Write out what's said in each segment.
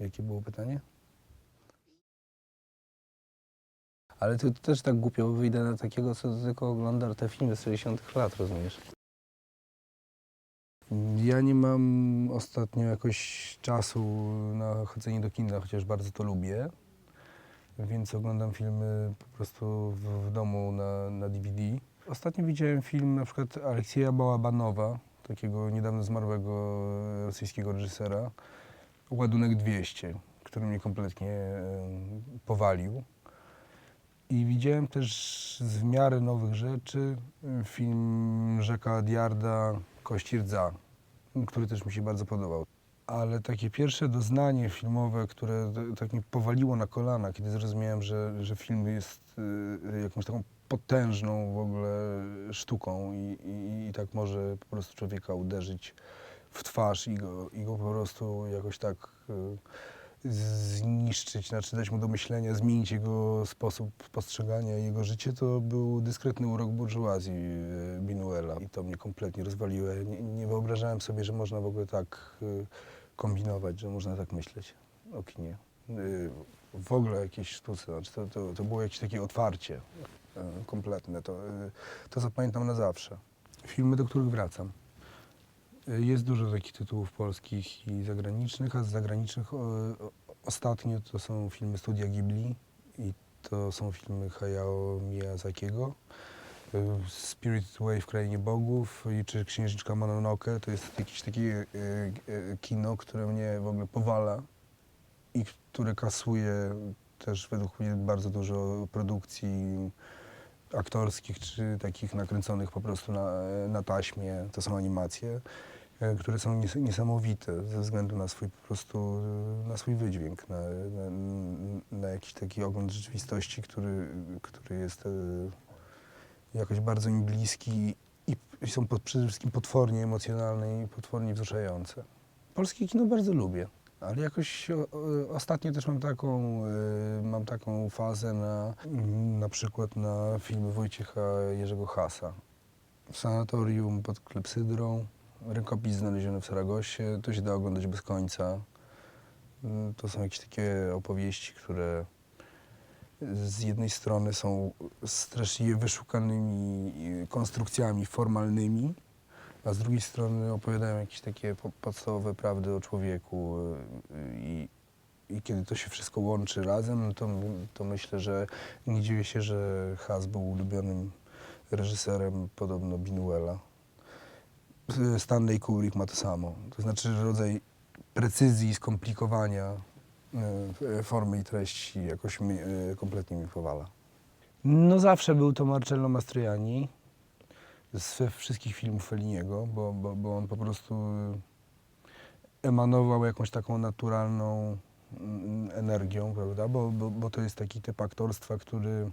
Jakie było pytanie? Ale to, też tak głupio wyjdę na takiego, co tylko ogląda te filmy z 60 lat, rozumiesz? Ja nie mam ostatnio jakoś czasu na chodzenie do kina, chociaż bardzo to lubię. Więc oglądam filmy po prostu w, w domu na, na DVD. Ostatnio widziałem film na przykład Aleksieja Bałabanowa, takiego niedawno zmarłego rosyjskiego reżysera, Ładunek 200, który mnie kompletnie e, powalił. I widziałem też z w miarę nowych rzeczy e, film Rzeka Diarda Kości rdza, który też mi się bardzo podobał. Ale takie pierwsze doznanie filmowe, które tak mnie powaliło na kolana, kiedy zrozumiałem, że, że film jest y, jakąś taką potężną w ogóle sztuką i, i, i tak może po prostu człowieka uderzyć w twarz i go, i go po prostu jakoś tak y, zniszczyć, znaczy dać mu do myślenia, zmienić jego sposób postrzegania jego życie, to był dyskretny urok burżuazji y, Binuela. I to mnie kompletnie rozwaliło. Nie, nie wyobrażałem sobie, że można w ogóle tak y, kombinować, że można tak myśleć o kinie. W ogóle jakieś sztuce, znaczy to, to, to było jakieś takie otwarcie kompletne. To, to zapamiętam na zawsze. Filmy, do których wracam. Jest dużo takich tytułów polskich i zagranicznych, a z zagranicznych o, o, ostatnio to są filmy Studia Ghibli i to są filmy Hayao Miyazakiego. Y, Spirited Away w Krainie Bogów i czy Księżniczka Mononoke to jest jakieś takie y, y, kino, które mnie w ogóle powala i które kasuje też według mnie bardzo dużo produkcji aktorskich czy takich nakręconych po prostu na, na taśmie. To są animacje, e, które są nies- niesamowite ze względu na swój po prostu, e, na swój wydźwięk, na, na, na jakiś taki ogląd rzeczywistości, który, który jest e, jakoś bardzo im bliski i, są pod, przede wszystkim potwornie emocjonalne i potwornie wzruszające. Polskie kino bardzo lubię. Ale jakoś o, ostatnio też mam taką, mam taką fazę na na przykład na filmy Wojciecha Jerzego Hasa. Sanatorium pod klepsydrą, rękopis znaleziony w Saragosie, to się da oglądać bez końca. Mm, To są jakieś takie opowieści, które z jednej strony są straszliwie wyszukanymi y, konstrukcjami formalnymi, a z drugiej strony opowiadają jakieś takie po- podstawowe prawdy o człowieku y, i, i kiedy to się wszystko łączy razem, no to, to myślę, że nie dziwię się, że Has był ulubionym reżyserem podobno Binuela. Y, Stanley Kubrick ma to samo. To znaczy rodzaj precyzji, skomplikowania y, formy i treści jakoś mi, y, kompletnie mi powala. No zawsze był to Marcello Mastroianni ze wszystkich filmów Felliniego, bo, bo, bo on po prostu emanował jakąś taką naturalną mm, energią, prawda? Bo, bo, bo to jest taki typ aktorstwa, który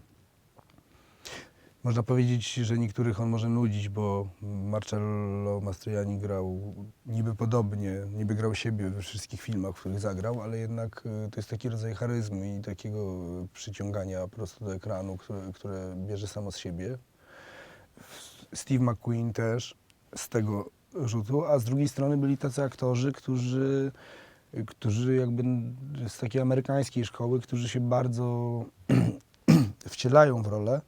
można powiedzieć, że niektórych on może nudzić, bo Marcello Mastroianni grał niby podobnie, niby grał siebie we wszystkich filmach, w których zagrał, ale jednak y, to jest taki rodzaj charyzmy i takiego przyciągania po prostu do ekranu, które, które bierze samo z siebie. Steve McQueen też z tego rzutu, a z drugiej strony byli tacy aktorzy, którzy, którzy jakby z takiej amerykańskiej szkoły, którzy się bardzo wcielają w rolę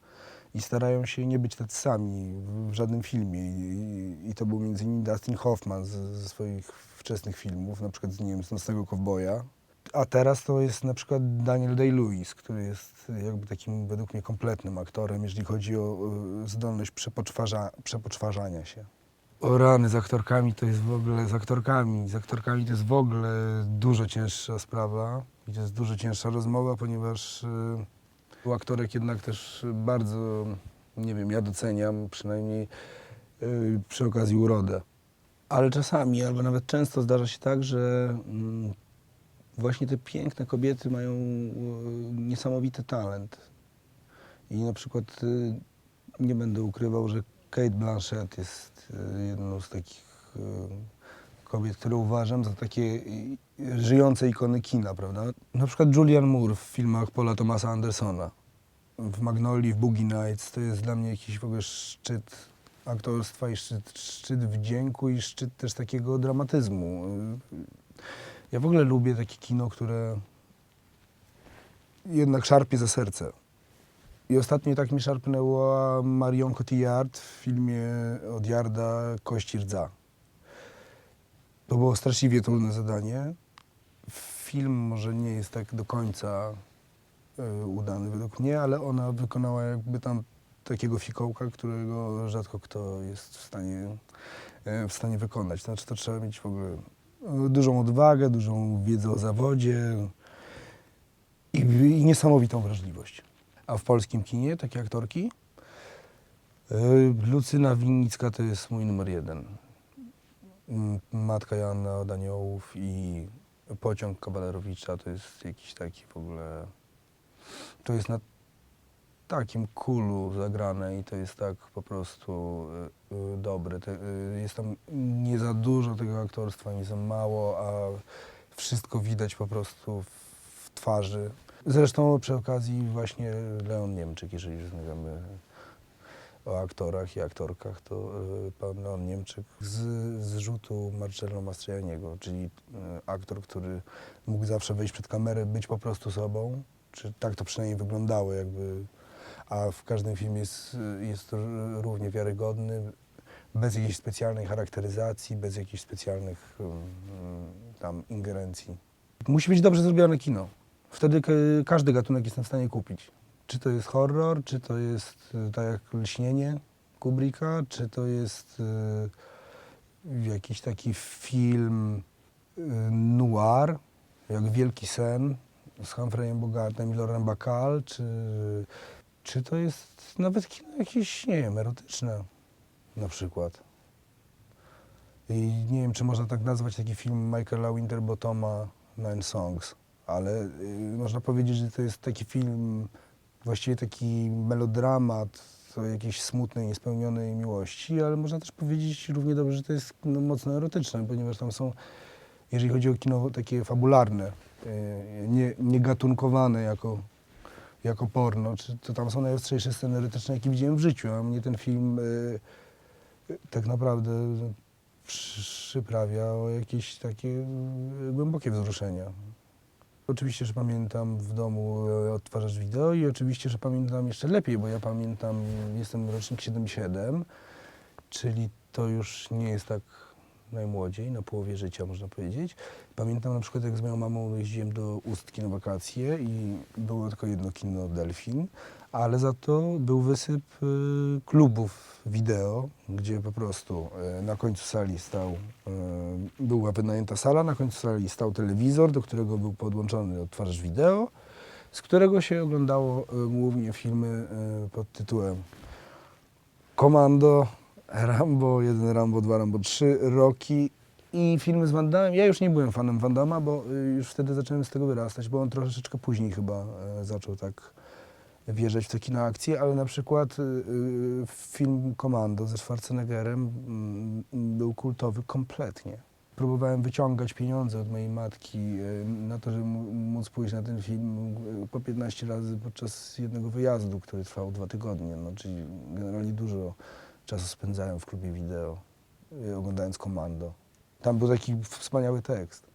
i starają się nie być tacy sami w, żadnym filmie. I, I to był między innymi Dustin Hoffman z, ze swoich wczesnych filmów, na przykład z, nie z Nocnego Kowboja. A teraz to jest na przykład Daniel Day-Lewis, który jest jakby takim według mnie kompletnym aktorem, jeżeli chodzi o zdolność przepoczwarza, przepoczwarzania się. O rany, z aktorkami to jest w ogóle, z aktorkami, z aktorkami to jest w ogóle dużo cięższa sprawa i to jest dużo cięższa rozmowa, ponieważ y, aktorek jednak też bardzo, nie wiem, ja doceniam przynajmniej y, przy okazji urodę. Ale czasami, albo nawet często zdarza się tak, że mm, właśnie te piękne kobiety mają y, niesamowity talent. I na przykład y, nie będę ukrywał, że Kate Blanchett jest y, jedną z takich y, kobiet, które uważam za takie żyjące ikony kina, prawda? Na przykład Julianne Moore w filmach Paula Thomasa Andersona. W Magnolii, w Boogie Nights to jest dla mnie jakiś w ogóle szczyt aktorstwa i szczyt, szczyt wdzięku i szczyt też takiego dramatyzmu. Ja w ogóle lubię takie kino, które jednak szarpie za serce. I ostatnio tak mi szarpnęła Marion Cotillard w filmie od Jarda Kości Rdza. To było straszliwie trudne zadanie. Film może nie jest tak do końca y, udany według mnie, ale ona wykonała jakby tam takiego fikołka, którego rzadko kto jest w stanie, y, w stanie wykonać. Znaczy to trzeba mieć w ogóle y, dużą odwagę, dużą wiedzę o zawodzie i, i niesamowitą wrażliwość. A w polskim kinie takie aktorki? Y, Lucyna Winnicka to jest mój numer jeden. Mm, Matka Joanna od Aniołów i Pociąg Kawalerowicza to jest jakiś taki w ogóle... To jest na takim kulu zagrane i to jest tak po prostu y, y, dobre. Te, y, jest tam nie za dużo tego aktorstwa, nie za mało, a wszystko widać po prostu w twarzy. Zresztą przy okazji właśnie Leon Niemczyk, jeżeli rozmawiamy o aktorach i aktorkach, to y, pan Leon Niemczyk z, z rzutu Marcello Mastroianniego, czyli y, aktor, który mógł zawsze wejść przed kamerę, być po prostu sobą, czy tak to przynajmniej wyglądało jakby, a w każdym filmie jest, jest równie wiarygodny, bez jakiejś specjalnej charakteryzacji, bez jakichś specjalnych um, tam ingerencji. Musi być dobrze zrobione kino. Wtedy każdy gatunek jestem w stanie kupić. Czy to jest horror, czy to jest y, tak jak Lśnienie Kubricka, czy to jest y, jakiś taki film y, noir, jak Wielki Sen z Humphreyem Bogartem i Laurent Bacall, czy, czy to jest nawet kino jakieś, nie wiem, erotyczne na przykład. I nie wiem, czy można tak nazwać taki film Michaela Winterbottoma Nine Songs, ale y, można powiedzieć, że to jest taki film, właściwie taki melodramat jakiejś smutnej, niespełnionej miłości, ale można też powiedzieć równie dobrze, że to jest no, mocno erotyczne, ponieważ tam są, jeżeli chodzi o kino takie fabularne, y, nie, nie gatunkowane jako, jako porno, czy to tam są najostrzejsze sceny erotyczne, jakie widziałem w życiu, a mnie ten film y, tak naprawdę przyprawia o jakieś takie y, głębokie wzruszenia. Oczywiście, że pamiętam w domu e, odtwarzacz wideo i oczywiście, że pamiętam jeszcze lepiej, bo ja pamiętam, jestem rocznik 77, czyli to już nie jest tak najmłodziej, na połowie życia można powiedzieć. Pamiętam na przykład, jak z moją mamą jeździłem do Ustki na wakacje i było tylko jedno kino Delfin, ale za to był wysyp y, klubów wideo, gdzie po prostu y, na końcu sali stał, y, była wynajęta sala, na końcu sali stał telewizor, do którego był podłączony odtwarzacz wideo, z którego się oglądało głównie filmy pod tytułem Komando, Rambo 1, Rambo 2, Rambo 3, Rocky i filmy z Van Damme. Ja już nie byłem fanem Van Damme'a, bo już wtedy zacząłem z tego wyrastać, bo on troszeczkę później chyba zaczął tak wjeżdżać w te kino akcje, ale na przykład y, y, film Komando ze Schwarzeneggerem mm, był kultowy kompletnie. Próbowałem wyciągać pieniądze od mojej matki y, na to, żeby móc pójść na ten film po 15 razy podczas jednego wyjazdu, który trwał dwa tygodnie. No, czyli generalnie dużo czasu spędzałem w klubie wideo, oglądając Komando. Tam był taki wspaniały tekst.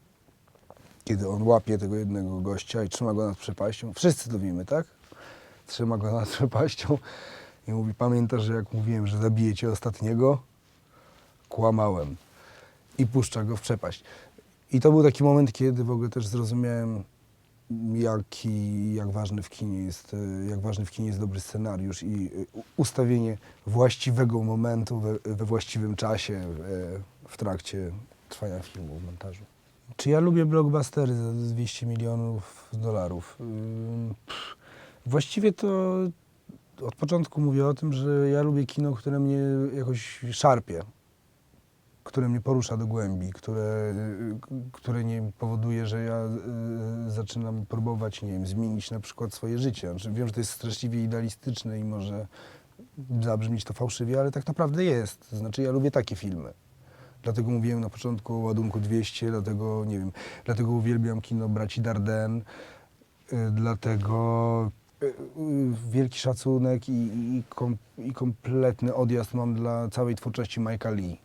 Kiedy on łapie tego jednego gościa i trzyma go nad przepaścią. Wszyscy to wiemy, tak? Trzyma go nad przepaścią i mówi, pamiętasz, że jak mówiłem, że zabijecie ostatniego? Kłamałem. I puszcza go w przepaść. I to był taki moment, kiedy w ogóle też zrozumiałem, jaki, jak ważny w kinie jest, e, jak ważny w kinie jest dobry scenariusz i e, ustawienie właściwego momentu we, we właściwym czasie e, w trakcie trwania filmu, w montażu. Czy ja lubię blockbustery za 200 milionów dolarów? Właściwie to od początku mówię o tym, że ja lubię kino, które mnie jakoś szarpie, które mnie porusza do głębi, które, które nie powoduje, że ja y, zaczynam próbować, nie wiem, zmienić na przykład swoje życie. Znaczy, wiem, że to jest straszliwie idealistyczne i może zabrzmieć to fałszywie, ale tak naprawdę jest. Znaczy, ja lubię takie filmy. Dlatego mówiłem na początku o ładunku 200, dlatego, nie wiem, dlatego uwielbiam kino braci Darden, y, dlatego wielki szacunek i, i, kom, i kompletny odjazd mam dla całej twórczości Mike'a Lee.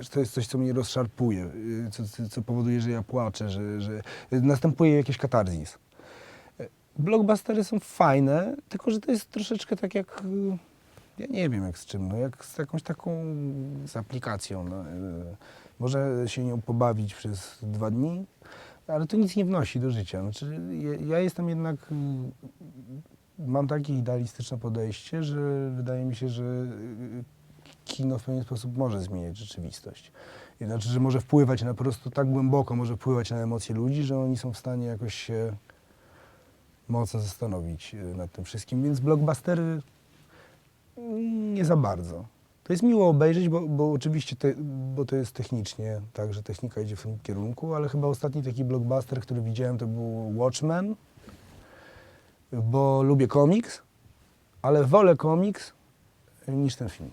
że to jest coś, co mnie rozszarpuje, co, co- powoduje, że ja płaczę, że, że następuje jakiś katarzis. Blockbustery są fajne, tylko że to jest troszeczkę tak jak, ja nie wiem jak z czym, no jak z jakąś taką, z aplikacją. No. Może się nią pobawić przez dwa dni, ale to nic nie wnosi do życia. Znaczy, ja, jestem jednak, mm, mam takie idealistyczne podejście, że wydaje mi się, że y, kino w pewien sposób może zmieniać rzeczywistość. Znaczy, że może wpływać na po prostu tak głęboko, może wpływać na emocje ludzi, że oni są w stanie jakoś się mocno zastanowić y, nad tym wszystkim. Więc blockbustery mm, nie za bardzo. To jest miło obejrzeć, bo, bo oczywiście te, bo to jest technicznie, tak, że technika idzie w tym kierunku, ale chyba ostatni taki blockbuster, który widziałem, to był Watchmen, bo lubię komiks, ale wolę komiks niż ten film.